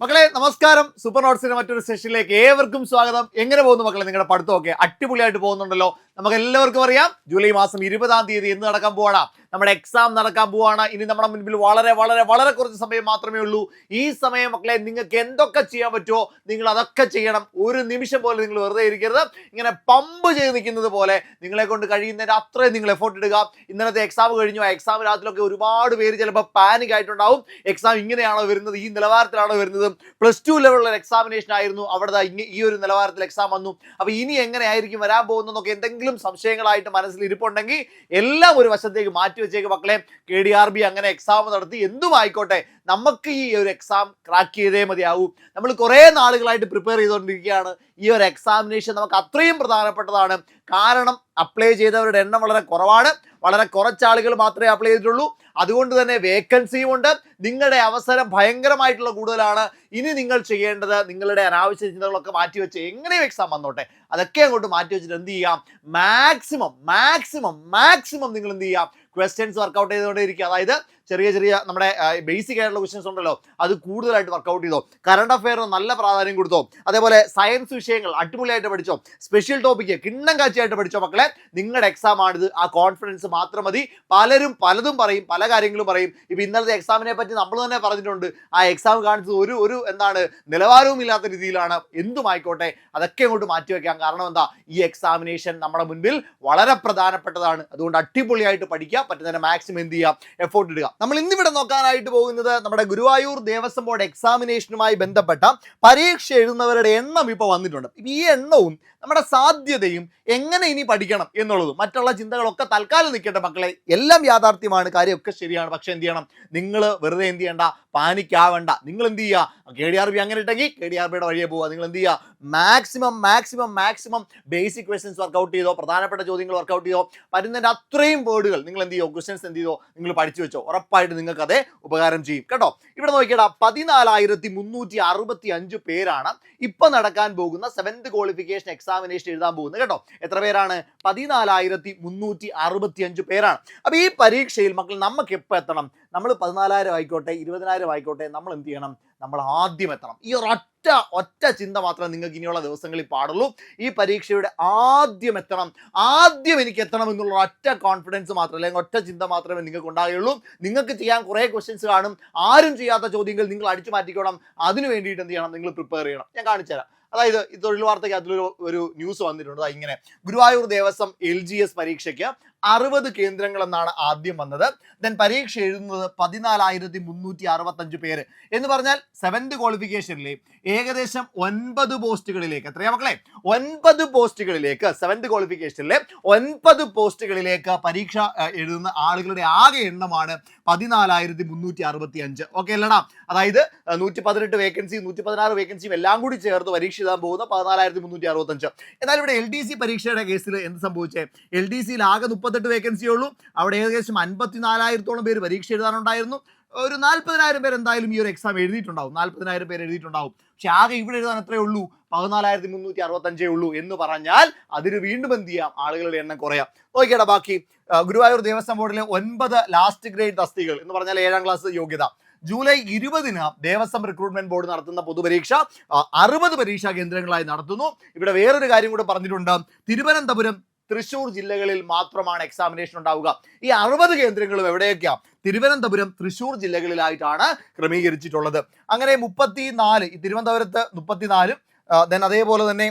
മക്കളെ നമസ്കാരം. സൂപ്പർ നോട്ട്സിന്റെ മറ്റൊരു സെഷനിലേക്ക് ഏവർക്കും സ്വാഗതം. എങ്ങനെ പോകുന്നു മക്കളെ? നിങ്ങളുടെ പഠിത്തമൊക്കെ അടിപൊളിയായിട്ട് പോകുന്നുണ്ടല്ലോ. നമുക്ക് എല്ലാവർക്കും അറിയാം. ജൂലൈ മാസം ഇരുപതാം തീയതി എന്ന് നടക്കാൻ പോവാണ്. നമ്മുടെ എക്സാം നടക്കാൻ പോവാണ്. ഇനി നമ്മുടെ മുൻപിൽ വളരെ വളരെ വളരെ കുറച്ച് സമയം മാത്രമേ ഉള്ളൂ. ഈ സമയം മക്കളെ നിങ്ങൾക്ക് എന്തൊക്കെ ചെയ്യാൻ പറ്റുമോ നിങ്ങൾ അതൊക്കെ ചെയ്യണം. ഒരു നിമിഷം പോലെ നിങ്ങൾ വെറുതെ ഇരിക്കരുത്. ഇങ്ങനെ പമ്പ് ചെയ്ത് നിൽക്കുന്നത് പോലെ നിങ്ങളെ കൊണ്ട് കഴിയുന്നതിന് അത്രയും നിങ്ങൾ എഫോർട്ട് ഇടുക. ഇന്നലത്തെ എക്സാം കഴിഞ്ഞു. ആ എക്സാം രാത്രിയിലൊക്കെ ഒരുപാട് പേര് ചിലപ്പോൾ പാനിക് ആയിട്ടുണ്ടാവും. എക്സാം ഇങ്ങനെയാണോ വരുന്നത്? ഈ നിലവാരത്തിലാണോ വരുന്നത്? പ്ലസ് ടു ലെവലുള്ള എക്സാമിനേഷൻ ആയിരുന്നു. അവിടെ ഈ ഒരു നിലവാരത്തിൽ എക്സാം വന്നു. അപ്പൊ ഇനി എങ്ങനെ ആയിരിക്കും വരാൻ പോകുന്നതെന്നൊക്കെ എന്തെങ്കിലും സംശയങ്ങളായിട്ട് മനസ്സിൽ ഇരിപ്പുണ്ടെങ്കിൽ എല്ലാം ഒരു വശത്തേക്ക് മാറ്റി വെച്ചേക്ക് മക്കളെ. കെ ഡി ആർ ബി അങ്ങനെ എക്സാം നടത്തി എന്തും ആയിക്കോട്ടെ നമുക്ക് ഈ ഒരു എക്സാം ക്രാക്ക് ചെയ്തേ മതിയാവൂ. നമ്മൾ കുറേ നാളുകളായിട്ട് പ്രിപ്പയർ ചെയ്തുകൊണ്ടിരിക്കുകയാണ്. ഈ ഒരു എക്സാമിനേഷൻ നമുക്ക് അത്രയും പ്രധാനപ്പെട്ടതാണ്. കാരണം അപ്ലൈ ചെയ്തവരുടെ എണ്ണം വളരെ കുറവാണ്. വളരെ കുറച്ചാളുകൾ മാത്രമേ അപ്ലൈ ചെയ്തിട്ടുള്ളൂ. അതുകൊണ്ട് തന്നെ വേക്കൻസിയും ഉണ്ട്. നിങ്ങളുടെ അവസരം ഭയങ്കരമായിട്ടുള്ള കൂടുതലാണ്. ഇനി നിങ്ങൾ ചെയ്യേണ്ടത് നിങ്ങളുടെ അനാവശ്യ ചിന്തകളൊക്കെ മാറ്റിവെച്ച് എങ്ങനെയും എക്സാം വന്നോട്ടെ. അതൊക്കെ അങ്ങോട്ട് മാറ്റി വെച്ചിട്ട് എന്ത് ചെയ്യാം? മാക്സിമം മാക്സിമം മാക്സിമം നിങ്ങൾ എന്ത് ചെയ്യാം? ക്വസ്റ്റ്യൻസ് വർക്കൗട്ട് ചെയ്തുകൊണ്ടേ ഇരിക്കുക അതായത് ചെറിയ ചെറിയ നമ്മുടെ ബേസിക് ആയിട്ടുള്ള ക്വസ്റ്റ്യൻസ് ഉണ്ടല്ലോ. അത് കൂടുതലായിട്ട് വർക്കൗട്ട് ചെയ്തോ? കറണ്ട് അഫെയറിന് നല്ല പ്രാധാന്യം കൊടുത്തോ? അതേപോലെ സയൻസ് വിഷയങ്ങൾ അടിപൊളിയായിട്ട് പഠിച്ചോ? സ്പെഷ്യൽ ടോപ്പിക്ക് കിണ്ണം കാച്ചിയായിട്ട് പഠിച്ചോ മക്കളെ? നിങ്ങളുടെ എക്സാം ആണിത്. ആ കോൺഫിഡൻസ് മാത്രം മതി. പലരും പലതും പറയും. പല കാര്യങ്ങളും പറയും. ഇപ്പം ഇന്നലത്തെ എക്സാമിനെ പറ്റി നമ്മൾ തന്നെ പറഞ്ഞിട്ടുണ്ട്. ആ എക്സാം കാണിച്ചത് ഒരു ഒരു എന്താണ് നിലവാരവും ഇല്ലാത്ത രീതിയിലാണ്. എന്തുമായിക്കോട്ടെ അതൊക്കെ അങ്ങോട്ട് മാറ്റിവെക്കാം കാരണം എന്താ? ഈ എക്സാമിനേഷൻ നമ്മുടെ മുൻപിൽ വളരെ പ്രധാനപ്പെട്ടതാണ്. അതുകൊണ്ട് അടിപൊളിയായിട്ട് പഠിക്കുക പറ്റുന്നതിന് മാക്സിമം എന്ത് ചെയ്യുക? എഫോർട്ട് ഇടുക. നമ്മൾ ഇന്നിവിടെ നോക്കാനായിട്ട് പോകുന്നത് നമ്മുടെ ഗുരുവായൂർ ദേവസ്വം ബോർഡ് എക്സാമിനേഷനുമായി ബന്ധപ്പെട്ട പരീക്ഷ എഴുതുന്നവരുടെ എണ്ണം ഇപ്പോൾ വന്നിട്ടുണ്ട്. ഈ എണ്ണവും നമ്മുടെ സാധ്യതയും എങ്ങനെ ഇനി പഠിക്കണം എന്നുള്ളതും മറ്റുള്ള ചിന്തകളൊക്കെ തൽക്കാലം നിൽക്കട്ടെ മക്കളെ. എല്ലാം യാഥാർത്ഥ്യമാണ്. കാര്യമൊക്കെ ശരിയാണ്. പക്ഷെ എന്ത് ചെയ്യണം? നിങ്ങൾ വെറുതെ എന്ത് ചെയ്യണ്ട? പാനിക്കാവണ്ട. നിങ്ങൾ എന്ത് ചെയ്യുക കെ ഡി ആർ ബി അങ്ങനെ ഇട്ടെങ്കിൽ കെ ഡി ആർ ബിയുടെ വഴിയെ പോവുക. നിങ്ങൾ എന്ത് ചെയ്യുക maximum maximum maximum basic questions work out ചെയ്തോ പ്രധാനപ്പെട്ട ചോദ്യങ്ങൾ വർക്കൗട്ട് ചെയ്തോ പറ്റുന്നതിന്റെ അത്രയും വേർഡുകൾ നിങ്ങൾ എന്ത് ചെയ്യോ? ക്വസ്റ്റ്യൻസ് എന്ത് ചെയ്തോ? നിങ്ങൾ പഠിച്ചു വെച്ചോ. ഉറപ്പായിട്ട് നിങ്ങൾക്ക് അതേ ഉപകാരം ചെയ്യും. കേട്ടോ? ഇവിടെ നോക്കിയടാ പതിനാലായിരത്തി മുന്നൂറ്റി അറുപത്തി അഞ്ച് പേരാണ് ഇപ്പൊ നടക്കാൻ പോകുന്ന സെവൻത് ക്വാളിഫിക്കേഷൻ എക്സാമിനേഷൻ എഴുതാൻ പോകുന്നത്. കേട്ടോ? എത്ര പേരാണ്? പതിനാലായിരത്തി മുന്നൂറ്റി അറുപത്തി അഞ്ച് പേരാണ്. അപ്പൊ ഈ പരീക്ഷയിൽ മക്കൾ നമുക്ക് എപ്പോൾ എത്തണം. നമ്മൾ പതിനാലായിരം ആയിക്കോട്ടെ ഇരുപതിനായിരം ആയിക്കോട്ടെ നമ്മൾ എന്ത് ചെയ്യണം? നമ്മൾ ആദ്യം എത്തണം. ഈ ഒരൊറ്റ ഒറ്റ ചിന്ത മാത്രമേ നിങ്ങൾക്ക് ഇനിയുള്ള ദിവസങ്ങളിൽ പാടുള്ളൂ. ഈ പരീക്ഷയുടെ ആദ്യം എത്തണം. ആദ്യം എനിക്ക് എത്തണം എന്നുള്ള ഒറ്റ കോൺഫിഡൻസ് മാത്രമേ അല്ലെങ്കിൽ ഒറ്റ ചിന്ത മാത്രമേ നിങ്ങൾക്ക് ഉണ്ടാകുകയുള്ളൂ നിങ്ങൾക്ക് ചെയ്യാൻ കുറേ ക്വസ്റ്റ്യൻസ് കാണും. ആരും ചെയ്യാത്ത ചോദ്യങ്ങൾ നിങ്ങൾ അടിച്ചു മാറ്റിക്കോണം. അതിന് വേണ്ടിയിട്ട് എന്ത് ചെയ്യണം? നിങ്ങൾ പ്രിപ്പയർ ചെയ്യണം. ഞാൻ കാണിച്ചു തരാം. അതായത് ഈ തൊഴിൽ വാർത്തയ്ക്ക് അതിലൊരു ഒരു ന്യൂസ് വന്നിട്ടുണ്ട്. ഇങ്ങനെ. Guruvayur Devaswom L G S പരീക്ഷയ്ക്ക് അറുപത് കേന്ദ്രങ്ങൾ എന്നാണ് ആദ്യം വന്നത്. ദെൻ പരീക്ഷ എഴുതുന്നത് പതിനാലായിരത്തി മുന്നൂറ്റി അറുപത്തഞ്ച് പേര്. എന്ന് പറഞ്ഞാൽ സെവൻത് ക്വാളിഫിക്കേഷനിൽ ഏകദേശം ഒൻപത് പോസ്റ്റുകളിലേക്ക് എത്രയാ മക്കളെ? ഒൻപത് പോസ്റ്റുകളിലേക്ക് സെവൻത് ക്വാളിഫിക്കേഷനിലെ ഒൻപത് പോസ്റ്റുകളിലേക്ക് പരീക്ഷ എഴുതുന്ന ആളുകളുടെ ആകെ എണ്ണമാണ് പതിനാലായിരത്തി മുന്നൂറ്റി അറുപത്തി അഞ്ച് ഓക്കെ അല്ലടാ? അതായത് നൂറ്റി പതിനെട്ട് വേക്കൻസി നൂറ്റി പതിനാറ് വേക്കൻസിയും എല്ലാം കൂടി ചേർത്ത് പരീക്ഷ എഴുതാൻ പോകുന്ന പതിനാലായിരത്തി മുന്നൂറ്റി അറുപത്തഞ്ച് എന്നാൽ ഇവിടെ എൽ ഡി സി പരീക്ഷയുടെ കേസിൽ എന്ത് സംഭവിച്ചേ? എൽ ഡി സിയിൽ ആകെ മുപ്പത്തെട്ട് വേക്കൻസിയേ ഉള്ളൂ. അവിടെ ഏകദേശം അൻപത്തിനാലായിരത്തോളം പേര് പരീക്ഷ എഴുതാനുണ്ടായിരുന്നു. ഒരു നാൽപ്പതിനായിരം പേര് എന്തായാലും ഈ ഒരു എക്സാം എഴുതിയിട്ടുണ്ടാവും. നാൽപ്പതിനായിരം പേര് എഴുതിയിട്ടുണ്ടാവും. പക്ഷെ ആകെ ഇവിടെ എഴുതാൻ അത്രേ ഉള്ളൂ. പതിനാലായിരത്തി മുന്നൂറ്റി അറുപത്തഞ്ചേ ഉള്ളൂ എന്ന് പറഞ്ഞാൽ അതിന് വീണ്ടും എന്ത് ചെയ്യാം? ആളുകളുടെ എണ്ണം കുറയാം. നോക്കിയടാ ബാക്കി. ഗുരുവായൂർ ദേവസ്വം ബോർഡിലെ ഒൻപത് ലാസ്റ്റ് ഗ്രേഡ് തസ്തികൾ എന്ന് പറഞ്ഞാൽ ഏഴാം ക്ലാസ് യോഗ്യത. ജൂലൈ ഇരുപതിന് ദേവസ്വം റിക്രൂട്ട്മെന്റ് ബോർഡ് നടത്തുന്ന പൊതുപരീക്ഷ അറുപത് പരീക്ഷാ കേന്ദ്രങ്ങളായി നടത്തുന്നു. ഇവിടെ വേറൊരു കാര്യം കൂടെ പറഞ്ഞിട്ടുണ്ട്. തിരുവനന്തപുരം തൃശൂർ ജില്ലകളിൽ മാത്രമാണ് എക്സാമിനേഷൻ ഉണ്ടാവുക. ഈ അറുപത് കേന്ദ്രങ്ങളും എവിടെയൊക്കെയാണ് തിരുവനന്തപുരം തൃശൂർ ജില്ലകളിലായിട്ടാണ് ക്രമീകരിച്ചിട്ടുള്ളത്. അങ്ങനെ മുപ്പത്തിനാല് ഈ തിരുവനന്തപുരത്ത് മുപ്പത്തിനാലും ദെൻ അതേപോലെ തന്നെ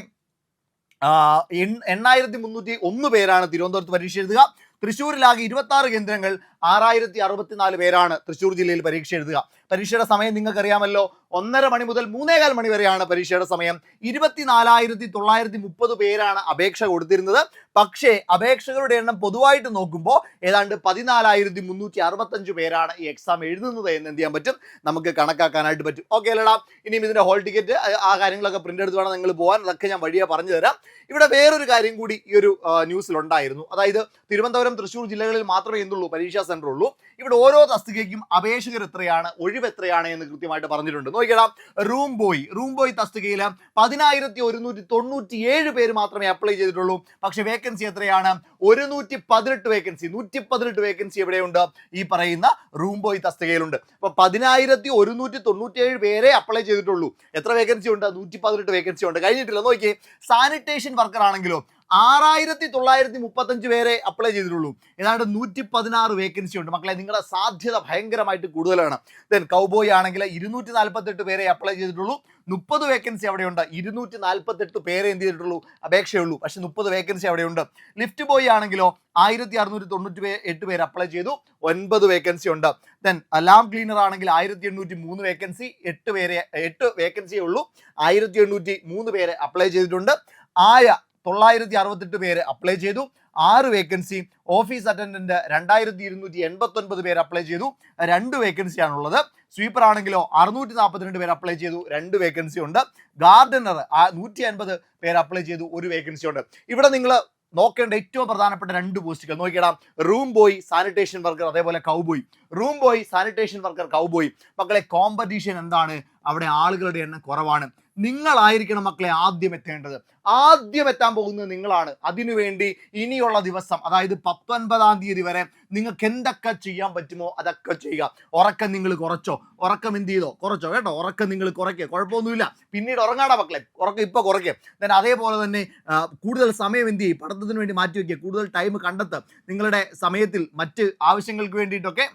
എണ്ണായിരത്തി മുന്നൂറ്റി ഒന്ന് പേരാണ് തിരുവനന്തപുരത്ത് പരീക്ഷ എഴുതുക. തൃശ്ശൂരിലാകെ ഇരുപത്തി ആറ് കേന്ദ്രങ്ങൾ ആറായിരത്തി അറുപത്തിനാല് പേരാണ് തൃശ്ശൂർ ജില്ലയിൽ പരീക്ഷ എഴുതുക. പരീക്ഷയുടെ സമയം നിങ്ങൾക്കറിയാമല്ലോ. ഒന്നര മണി മുതൽ മൂന്നേകാൽ മണി വരെയാണ് പരീക്ഷയുടെ സമയം. ഇരുപത്തിനാലായിരത്തി തൊള്ളായിരത്തി മുപ്പത് പേരാണ് അപേക്ഷ കൊടുത്തിരുന്നത്. പക്ഷേ അപേക്ഷകളുടെ എണ്ണം പൊതുവായിട്ട് നോക്കുമ്പോൾ ഏതാണ്ട് പതിനാലായിരത്തി മുന്നൂറ്റി അറുപത്തഞ്ച് പേരാണ് ഈ എക്സാം എഴുതുന്നത് എന്ന് എന്ത് ചെയ്യാൻ പറ്റും? നമുക്ക് കണക്കാക്കാനായിട്ട് പറ്റും. ഓക്കെ അല്ലടാ. ഇനിയും ഇതിന്റെ ഹോൾ ടിക്കറ്റ് ആ കാര്യങ്ങളൊക്കെ പ്രിന്റ് എടുത്ത് വേണം നിങ്ങൾ പോകാൻ. അതൊക്കെ ഞാൻ വഴിയെ പറഞ്ഞു തരാം. ഇവിടെ വേറൊരു കാര്യം കൂടി ഈ ഒരു ന്യൂസിലുണ്ടായിരുന്നു. അതായത് തിരുവനന്തപുരം തൃശ്ശൂർ ജില്ലകളിൽ മാത്രമേ എന്തുള്ളൂ പരീക്ഷാ സെന്റർ ഉള്ളൂ. ഇവിടെ ഓരോ തസ്തികയ്ക്കും അപേക്ഷകർ എത്രയാണ്? ഒഴിവ് എത്രയാണ് എന്ന് കൃത്യമായിട്ട് പറഞ്ഞിട്ടുണ്ട്. നോക്കിയടാം റൂം ബോയ് റൂം ബോയ് തസ്തികയിൽ പതിനായിരത്തി ഒരുന്നൂറ്റി തൊണ്ണൂറ്റി ഏഴ് പേര് മാത്രമേ അപ്ലൈ ചെയ്തിട്ടുള്ളൂ. പക്ഷെ വേക്കൻസി എത്രയാണ്? ഒരുന്നൂറ്റി പതിനെട്ട് വേക്കൻസി നൂറ്റി പതിനെട്ട് വേക്കൻസി എവിടെയുണ്ട് ഈ പറയുന്ന റൂം ബോയ് തസ്തികയിലുണ്ട്. അപ്പൊ പതിനായിരത്തി ഒരുന്നൂറ്റി തൊണ്ണൂറ്റി ഏഴ് പേരെ അപ്ലൈ ചെയ്തിട്ടുള്ളൂ. എത്ര വേക്കൻസി ഉണ്ട്? നൂറ്റി പതിനെട്ട് വേക്കൻസി ഉണ്ട്. കഴിഞ്ഞിട്ടില്ല. നോക്കിയേ സാനിറ്റേഷൻ വർക്കർ ആണെങ്കിലോ ആറായിരത്തി തൊള്ളായിരത്തി മുപ്പത്തഞ്ച് പേരെ അപ്ലൈ ചെയ്തിട്ടുള്ളൂ. ഏതാണ്ട് നൂറ്റി പതിനാറ് വേക്കൻസി ഉണ്ട്. മക്കളെ നിങ്ങളുടെ സാധ്യത ഭയങ്കരമായിട്ട് കൂടുതലാണ്. ദെൻ കൗബോയ് ആണെങ്കിൽ ഇരുന്നൂറ്റി നാൽപ്പത്തെട്ട് പേരെ അപ്ലൈ ചെയ്തിട്ടുള്ളൂ. മുപ്പത് വേക്കൻസി അവിടെയുണ്ട്. ഇരുന്നൂറ്റി നാൽപ്പത്തെട്ട് പേരെ എന്ത് ചെയ്തിട്ടുള്ളൂ? അപേക്ഷയുള്ളൂ. പക്ഷെ മുപ്പത് വേക്കൻസി അവിടെയുണ്ട്. ലിഫ്റ്റ് ബോയ് ആണെങ്കിലോ ആയിരത്തി അറുന്നൂറ്റി തൊണ്ണൂറ്റി പേ എട്ട് പേര് അപ്ലൈ ചെയ്തു. ഒൻപത് വേക്കൻസി ഉണ്ട്. ദെൻ അലാം ക്ലീനർ ആണെങ്കിൽ ആയിരത്തി എണ്ണൂറ്റി മൂന്ന് വേക്കൻസി എട്ട് പേരെ എട്ട് വേക്കൻസിയേ ഉള്ളൂ. ആയിരത്തി എണ്ണൂറ്റി മൂന്ന് പേരെ അപ്ലൈ ചെയ്തിട്ടുണ്ട്. ആയ തൊള്ളായിരത്തി അറുപത്തെട്ട് പേര് അപ്ലൈ ചെയ്തു. ആറ് വേക്കൻസി ഓഫീസ് അറ്റൻഡന്റ് രണ്ടായിരത്തി ഇരുന്നൂറ്റി എൺപത്തി ഒൻപത് പേര് അപ്ലൈ ചെയ്തു. രണ്ട് വേക്കൻസി ആണുള്ളത്. സ്വീപ്പർ ആണെങ്കിലോ അറുന്നൂറ്റി നാൽപ്പത്തിരണ്ട് പേര് അപ്ലൈ ചെയ്തു. രണ്ട് വേക്കൻസി ഉണ്ട്. ഗാർഡനർ നൂറ്റി അൻപത് പേര് അപ്ലൈ ചെയ്തു. ഒരു വേക്കൻസി ഉണ്ട്. ഇവിടെ നിങ്ങൾ നോക്കേണ്ട ഏറ്റവും പ്രധാനപ്പെട്ട രണ്ട് പോസ്റ്റുകൾ. നോക്കിയിടാം റൂം ബോയ് സാനിറ്റേഷൻ വർക്കർ അതേപോലെ cowboy room boy sanitation worker cowboy മക്കളെ കോമ്പറ്റീഷൻ എന്താണ്? അവിടെ ആളുകളുടെ എണ്ണം കുറവാണ്. നിങ്ങളായിരിക്കണം മക്കളെ ആദ്യം എത്തേണ്ടത്. ആദ്യം എത്താൻ പോകുന്നത് നിങ്ങളാണ്. അതിനുവേണ്ടി ഇനിയുള്ള ദിവസം അതായത് പത്തൊൻപതാം തീയതി വരെ നിങ്ങൾക്ക് എന്തൊക്കെ ചെയ്യാൻ പറ്റുമോ അതൊക്കെ ചെയ്യുക. ഉറക്കം നിങ്ങൾ കുറച്ചോ? ഉറക്കം എന്ത് ചെയ്തോ? കുറച്ചോ? കേട്ടോ? ഉറക്കം നിങ്ങൾ കുറയ്ക്കുക. കുഴപ്പമൊന്നുമില്ല. പിന്നീട് ഉറങ്ങാടാ മക്കളെ. ഉറക്കം ഇപ്പോൾ കുറയ്ക്കുക. ദെൻ അതേപോലെ തന്നെ കൂടുതൽ സമയം എന്ത് ചെയ്യും? പഠനത്തിന് വേണ്ടി മാറ്റി വയ്ക്കുക. കൂടുതൽ ടൈം കണ്ടെത്തുക. നിങ്ങളുടെ സമയത്തിൽ മറ്റ് ആവശ്യങ്ങൾക്ക് വേണ്ടിയിട്ടൊക്കെ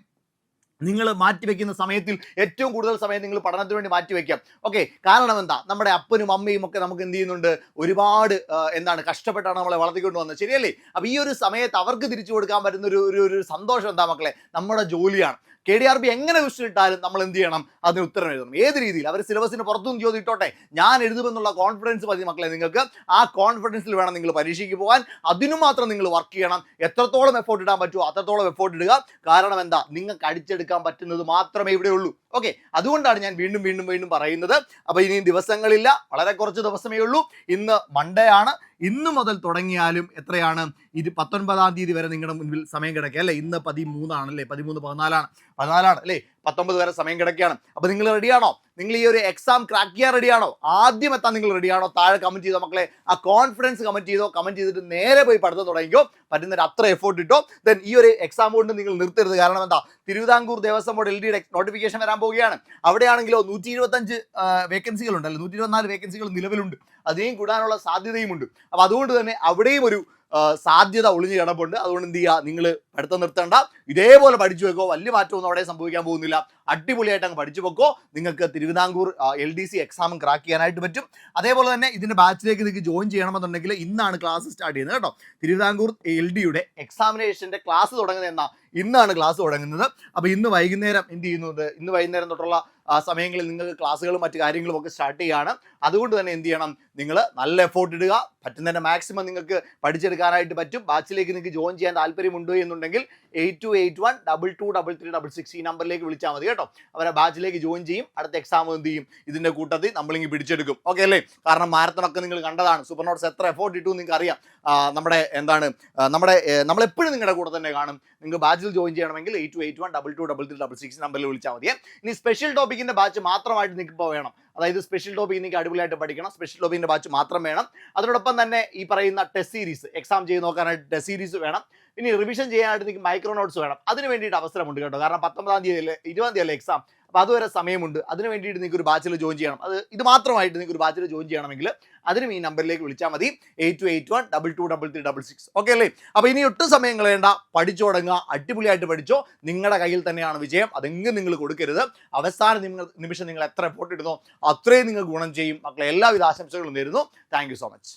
നിങ്ങൾ മാറ്റിവെക്കുന്ന സമയത്തിൽ ഏറ്റവും കൂടുതൽ സമയം നിങ്ങൾ പഠനത്തിന് വേണ്ടി മാറ്റിവെക്കാം ഓക്കെ കാരണം എന്താ? നമ്മുടെ അപ്പനും അമ്മയും ഒക്കെ നമുക്ക് എന്ത് ചെയ്യുന്നുണ്ട്? ഒരുപാട് എന്താണ് കഷ്ടപ്പെട്ടാണ് നമ്മളെ വളർത്തിക്കൊണ്ട് വന്നത്. ശരിയല്ലേ? അപ്പോൾ ഈ ഒരു സമയത്ത് അവർക്ക് തിരിച്ചു കൊടുക്കാൻ പറ്റുന്ന ഒരു ഒരു സന്തോഷം എന്താ മക്കളെ? നമ്മുടെ ജോലിയാണ്. കെ ഡി ആർ ബി എങ്ങനെ ക്വസ്റ്റ്യൻ ഇട്ടാലും നമ്മൾ എന്ത് ചെയ്യണം? അതിന് ഉത്തരം എഴുതണം. ഏത് രീതിയിൽ? അവർ സിലബസിന് പുറത്തും ചോദ്യം ഇട്ടോട്ടെ. ഞാൻ എഴുതുമെന്നുള്ള കോൺഫിഡൻസ് മതി മക്കളെ നിങ്ങൾക്ക്. ആ കോൺഫിഡൻസിൽ വേണം നിങ്ങൾ പരീക്ഷയ്ക്ക് പോകാൻ. അതിനു മാത്രം നിങ്ങൾ വർക്ക് ചെയ്യണം. എത്രത്തോളം എഫോർട്ട് ഇടാൻ പറ്റുമോ അത്രത്തോളം എഫോർട്ട് ഇടുക. കാരണം എന്താ? നിങ്ങൾക്ക് അടിച്ചെടുക്കാൻ പറ്റുന്നത് മാത്രമേ ഇവിടെ ഉള്ളൂ ഓക്കെ അതുകൊണ്ടാണ് ഞാൻ വീണ്ടും വീണ്ടും വീണ്ടും പറയുന്നത്. അപ്പോൾ ഇനിയും ദിവസങ്ങളില്ല വളരെ കുറച്ച് ദിവസമേ ഉള്ളൂ. ഇന്ന് മൺഡേ ആണ്. ഇന്ന് മുതൽ തുടങ്ങിയാലും എത്രയാണ്? ഇത് പത്തൊൻപതാം തീയതി വരെ നിങ്ങളുടെ മുൻപിൽ സമയം കിടക്കുക. അല്ലേ? ഇന്ന് പതിമൂന്നാണ് അല്ലേ പതിമൂന്ന് പതിനാലാണ്. പതിനാലാണ് അല്ലേ? പത്തൊമ്പത് വരെ സമയം കിടക്കുകയാണ്. അപ്പൊ നിങ്ങൾ റെഡിയാണോ നിങ്ങൾ ഈ ഒരു എക്സാം ക്രാക്ക് ചെയ്യാൻ റെഡിയാണോ ആദ്യം എത്താൻ നിങ്ങൾ റെഡിയാണോ താഴെ കമന്റ് ചെയ്തോ മക്കളെ? ആ കോൺഫിഡൻസ് കമന്റ് ചെയ്തോ? കമന്റ് ചെയ്തിട്ട് നേരെ പോയി പഠിത്തം തുടങ്ങിക്കോ. പറ്റുന്നൊരു അത്ര എഫോർട്ട് ഇട്ടോ. ദെൻ ഈ ഒരു എക്സാം കൊണ്ട് നിങ്ങൾ നിർത്തരുത്. കാരണം എന്താ? തിരുവിതാംകൂർ ദേവസ്വം ബോർഡ് എൽ ഡിയുടെ നോട്ടിഫിക്കേഷൻ വരാൻ പോവുകയാണ്. അവിടെയാണെങ്കിലോ നൂറ്റി ഇരുപത്തഞ്ച് വേക്കൻസികൾ ഉണ്ടല്ലോ നൂറ്റി ഇരുപത്തിനാല് വേക്കൻസികൾ നിലവിലുണ്ട്. അതേയും കൂടാനുള്ള സാധ്യതയുമുണ്ട്. അപ്പോൾ അതുകൊണ്ട് തന്നെ അവിടെയും ഒരു സാധ്യത ഒളിഞ്ഞു കിടപ്പുണ്ട് അതുകൊണ്ട് എന്ത് ചെയ്യുക നിങ്ങൾ പഠിത്തം നിർത്തേണ്ട. ഇതേപോലെ പഠിച്ചു വെക്കോ. വലിയ മാറ്റമൊന്നും അവിടെ സംഭവിക്കാൻ പോകുന്നില്ല. അടിപൊളിയായിട്ട് അങ്ങ് പഠിച്ചു വെക്കോ നിങ്ങൾക്ക് തിരുവിതാംകൂർ എൽ ഡി സി എക്സാമും ക്രാക്ക് ചെയ്യാനായിട്ട് പറ്റും. അതേപോലെ തന്നെ ഇതിന്റെ ബാച്ചിലേക്ക് നിങ്ങൾക്ക് ജോയിൻ ചെയ്യണമെന്നുണ്ടെങ്കിൽ ഇന്നാണ് ക്ലാസ് സ്റ്റാർട്ട് ചെയ്യുന്നത് കേട്ടോ. തിരുവിതാംകൂർ എൽ ഡിയുടെ എക്സാമിനേഷന്റെ ക്ലാസ് തുടങ്ങുന്നത് എന്നാ? ഇന്നാണ് ക്ലാസ് തുടങ്ങുന്നത്. അപ്പോൾ ഇന്ന് വൈകുന്നേരം എന്ത് ചെയ്യുന്നത് ഇന്ന് വൈകുന്നേരം തൊട്ടുള്ള സമയങ്ങളിൽ നിങ്ങൾക്ക് ക്ലാസ്സുകളും മറ്റു കാര്യങ്ങളും ഒക്കെ സ്റ്റാർട്ട് ചെയ്യുകയാണ് അതുകൊണ്ട് തന്നെ എന്ത് ചെയ്യണം? നിങ്ങൾ നല്ല എഫോർട്ട് ഇടുക. പറ്റുന്നതിന്റെ മാക്സിമം നിങ്ങൾക്ക് പഠിച്ചെടുക്കാനായിട്ട് പറ്റും. ബാച്ചിലേക്ക് നിങ്ങൾക്ക് ജോയിൻ ചെയ്യാൻ താല്പര്യമുണ്ട് എന്നുണ്ടെങ്കിൽ eight two eight one double two double three double six ഈ നമ്പറിലേക്ക് വിളിച്ചാൽ മതി കേട്ടോ. അവരെ ബാച്ചിലേക്ക് ജോയിൻ ചെയ്യും. അടുത്ത എക്സാം എന്ത് ചെയ്യും? ഇതിന്റെ കൂട്ടത്തിൽ നമ്മളിങ്ങ് പിടിച്ചെടുക്കും. ഓക്കെ അല്ലേ? കാരണം മാരത്തണൊക്കെ നിങ്ങൾ കണ്ടതാണ്. സൂപ്പർ നോട്ട്സ് എത്ര എഫോർട്ട് ഇട്ടു നിങ്ങൾക്ക് അറിയാം നമ്മുടെ എന്താണ് നമ്മുടെ നമ്മളെപ്പോഴും നിങ്ങളുടെ കൂടെ തന്നെ കാണും. നിങ്ങൾക്ക് ബാച്ചിൽ ജോയിൻ ചെയ്യണമെങ്കിൽ eight two eight one double two double three double six നമ്പറിൽ വിളിച്ചാൽ മതി ഇനി സ്പെഷ്യൽ ടോപ്പിക്കിന്റെ ബാച്ച് മാത്രമായിട്ട് നിങ്ങൾക്ക് വേണം. അതായത് സ്പെഷ്യൽ ടോപ്പിക് നിങ്ങൾക്ക് അടിപൊളിയായിട്ട് പഠിക്കണം. സ്പെഷ്യൽ ടോപ്പിന്റെ ബാച്ച് മാത്രം വേണം. അതിനോടൊപ്പം തന്നെ ഈ പറയുന്ന ടെസ്റ്റ് സീരീസ് എക്സാം ചെയ്ത് നോക്കാനായിട്ട് ടെസ്റ്റ് സീരീസ് വേണം. ഇനി റിവിഷൻ ചെയ്യാനായിട്ട് നിങ്ങൾക്ക് മൈക്രോ നോട്ട്സ് വേണം. അതിന് വേണ്ടിയിട്ട് അവസരമുണ്ട് കേട്ടോ. കാരണം പത്തൊമ്പതാം തീയതി അല്ലേ ഇരുപതാം തീയതി അല്ലേ എക്സാം അപ്പോൾ അതുവരെ സമയമുണ്ട്. അതിന് വേണ്ടിയിട്ട് നിങ്ങൾക്ക് ഒരു ബാച്ചിൽ ജോയിൻ ചെയ്യണം. അത് ഇത് മാത്രമായിട്ട് നിങ്ങൾക്ക് ഒരു ബാച്ചിൽ ജോയിൻ ചെയ്യണമെങ്കിൽ അതിനും ഈ നമ്പറിലേക്ക് വിളിച്ചാൽ മതി. Eight two eight one double two double three double six okay അല്ലേ? അപ്പോൾ ഇനി ഒട്ടും സമയം കളയേണ്ട. പഠിച്ചു തുടങ്ങുക. അടിപൊളിയായിട്ട് പഠിച്ചോ. നിങ്ങളുടെ കയ്യിൽ തന്നെയാണ് വിജയം. അതെങ്ങും നിങ്ങൾ കൊടുക്കരുത്. അവസാന നിമിഷം നിങ്ങൾ എത്ര എഫോർട്ട് ഇടുന്നോ അത്രയും നിങ്ങൾ ഗുണം ചെയ്യും. മക്കളെ എല്ലാവിധ ആശംസകളും നേരുന്നു. Thank so much